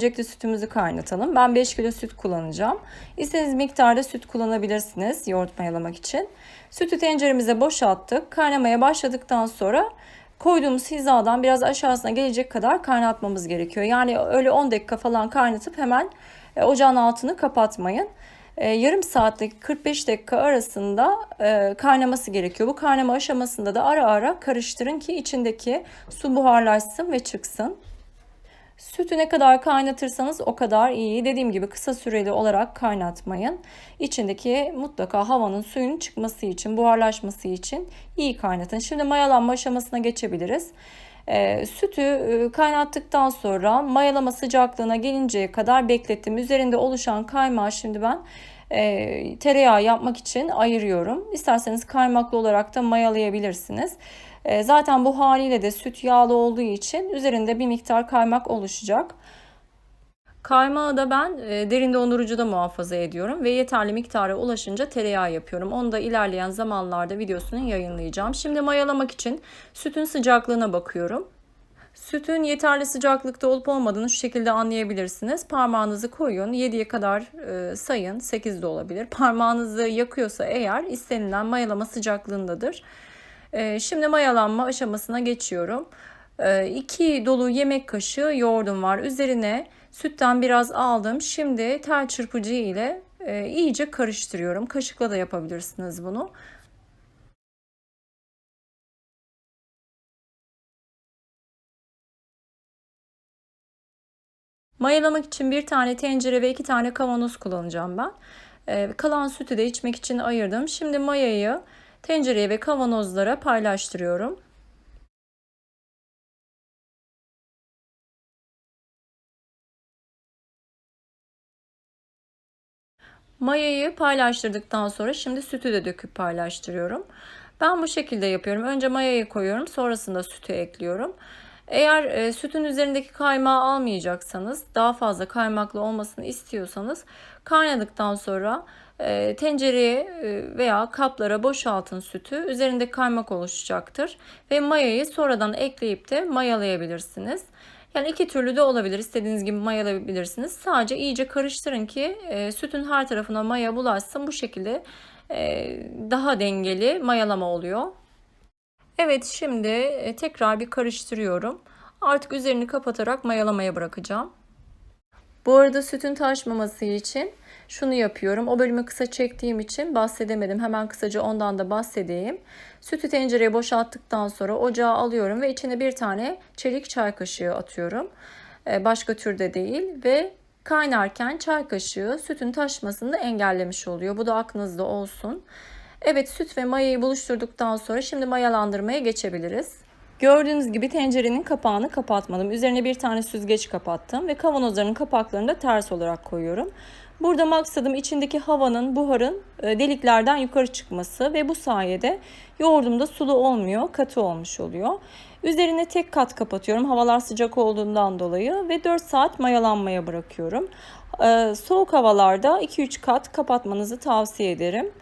Öncelikle sütümüzü kaynatalım. Ben 5 kilo süt kullanacağım. İstediğiniz miktarda süt kullanabilirsiniz yoğurt mayalamak için. Sütü tenceremize boşalttık. Kaynamaya başladıktan sonra koyduğumuz hizadan biraz aşağısına gelecek kadar kaynatmamız gerekiyor. Yani öyle 10 dakika falan kaynatıp hemen e, ocağın altını kapatmayın. E, yarım saatle 45 dakika arasında e, kaynaması gerekiyor. Bu kaynama aşamasında da ara ara karıştırın ki içindeki su buharlaşsın ve çıksın. Sütü ne kadar kaynatırsanız o kadar iyi. Dediğim gibi kısa süreli olarak kaynatmayın. İçindeki mutlaka havanın suyun çıkması için, buharlaşması için iyi kaynatın. Şimdi mayalanma aşamasına geçebiliriz. E, sütü kaynattıktan sonra mayalama sıcaklığına gelinceye kadar beklettim. Üzerinde oluşan kaymağı şimdi ben e, tereyağı yapmak için ayırıyorum. İsterseniz kaymaklı olarak da mayalayabilirsiniz. E, zaten bu haliyle de süt yağlı olduğu için üzerinde bir miktar kaymak oluşacak. Kaymağı da ben e, derin dondurucuda muhafaza ediyorum ve yeterli miktara ulaşınca tereyağı yapıyorum. Onu da ilerleyen zamanlarda videosunu yayınlayacağım. Şimdi mayalamak için sütün sıcaklığına bakıyorum. Sütün yeterli sıcaklıkta olup olmadığını şu şekilde anlayabilirsiniz. Parmağınızı koyun, 7'ye kadar e, sayın, 8 de olabilir. Parmağınızı yakıyorsa eğer istenilen mayalama sıcaklığındadır. E, şimdi mayalanma aşamasına geçiyorum. 2 e, dolu yemek kaşığı yoğurdum var. Üzerine sütten biraz aldım. Şimdi tel çırpıcı ile e, iyice karıştırıyorum. Kaşıkla da yapabilirsiniz bunu. Mayalamak için bir tane tencere ve iki tane kavanoz kullanacağım ben. Ee, kalan sütü de içmek için ayırdım. Şimdi mayayı tencereye ve kavanozlara paylaştırıyorum. Mayayı paylaştırdıktan sonra şimdi sütü de döküp paylaştırıyorum. Ben bu şekilde yapıyorum. Önce mayayı koyuyorum, sonrasında sütü ekliyorum. Eğer e, sütün üzerindeki kaymağı almayacaksanız, daha fazla kaymaklı olmasını istiyorsanız kaynadıktan sonra e, tencereye e, veya kaplara boşaltın sütü. Üzerinde kaymak oluşacaktır ve mayayı sonradan ekleyip de mayalayabilirsiniz. Yani iki türlü de olabilir. İstediğiniz gibi mayalayabilirsiniz. Sadece iyice karıştırın ki e, sütün her tarafına maya bulaşsın. Bu şekilde e, daha dengeli mayalama oluyor. Evet şimdi e, tekrar bir karıştırıyorum. Artık üzerini kapatarak mayalamaya bırakacağım. Bu arada sütün taşmaması için şunu yapıyorum. O bölümü kısa çektiğim için bahsedemedim. Hemen kısaca ondan da bahsedeyim. Sütü tencereye boşalttıktan sonra ocağa alıyorum ve içine bir tane çelik çay kaşığı atıyorum. E, başka türde değil ve kaynarken çay kaşığı sütün taşmasını da engellemiş oluyor. Bu da aklınızda olsun. Evet süt ve mayayı buluşturduktan sonra şimdi mayalandırmaya geçebiliriz. Gördüğünüz gibi tencerenin kapağını kapatmadım. Üzerine bir tane süzgeç kapattım ve kavanozların kapaklarını da ters olarak koyuyorum. Burada maksadım içindeki havanın, buharın e, deliklerden yukarı çıkması ve bu sayede yoğurdum da sulu olmuyor, katı olmuş oluyor. Üzerine tek kat kapatıyorum havalar sıcak olduğundan dolayı ve 4 saat mayalanmaya bırakıyorum. E, soğuk havalarda 2-3 kat kapatmanızı tavsiye ederim.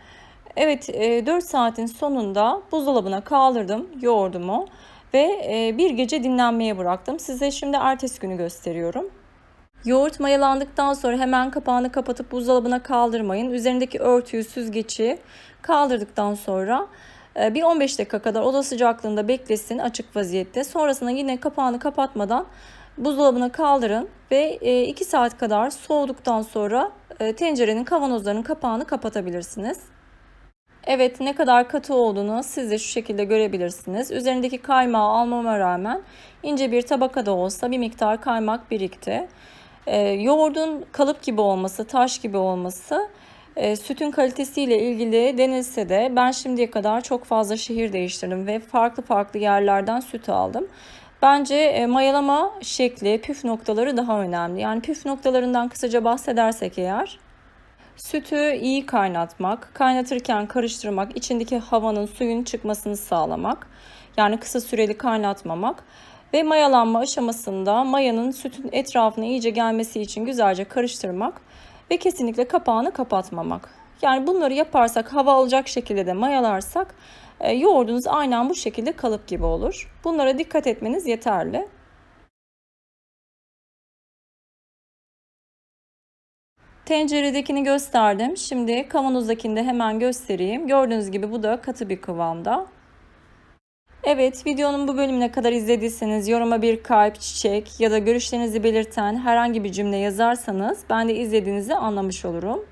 Evet 4 e, saatin sonunda buzdolabına kaldırdım yoğurdumu ve e, bir gece dinlenmeye bıraktım. Size şimdi ertesi günü gösteriyorum. Yoğurt mayalandıktan sonra hemen kapağını kapatıp buzdolabına kaldırmayın. Üzerindeki örtüyü, süzgeci kaldırdıktan sonra e, bir 15 dakika kadar oda sıcaklığında beklesin açık vaziyette. Sonrasında yine kapağını kapatmadan buzdolabına kaldırın ve 2 saat kadar soğuduktan sonra tencerenin kavanozlarının kapağını kapatabilirsiniz. Evet ne kadar katı olduğunu siz de şu şekilde görebilirsiniz. Üzerindeki kaymağı almama rağmen ince bir tabakada olsa bir miktar kaymak birikti. Ee, yoğurdun kalıp gibi olması, taş gibi olması e, sütün kalitesiyle ilgili denilse de ben şimdiye kadar çok fazla şehir değiştirdim ve farklı farklı yerlerden süt aldım. Bence e, mayalama şekli, püf noktaları daha önemli. Yani püf noktalarından kısaca bahsedersek eğer Sütü iyi kaynatmak, kaynatırken karıştırmak, içindeki havanın suyun çıkmasını sağlamak. Yani kısa süreli kaynatmamak ve mayalanma aşamasında mayanın sütün etrafına iyice gelmesi için güzelce karıştırmak ve kesinlikle kapağını kapatmamak. Yani bunları yaparsak hava alacak şekilde de mayalarsak e, yoğurdunuz aynen bu şekilde kalıp gibi olur. Bunlara dikkat etmeniz yeterli. Tenceredekini gösterdim. Şimdi kavanozdakini de hemen göstereyim. Gördüğünüz gibi bu da katı bir kıvamda. Evet, videonun bu bölümüne kadar izlediyseniz yoruma bir kalp, çiçek ya da görüşlerinizi belirten herhangi bir cümle yazarsanız ben de izlediğinizi anlamış olurum.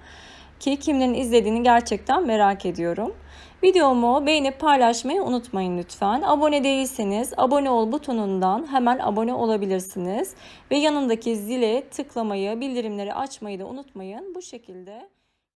Ki kimlerin izlediğini gerçekten merak ediyorum. Videomu beğenip paylaşmayı unutmayın lütfen. Abone değilseniz abone ol butonundan hemen abone olabilirsiniz. Ve yanındaki zile tıklamayı, bildirimleri açmayı da unutmayın. Bu şekilde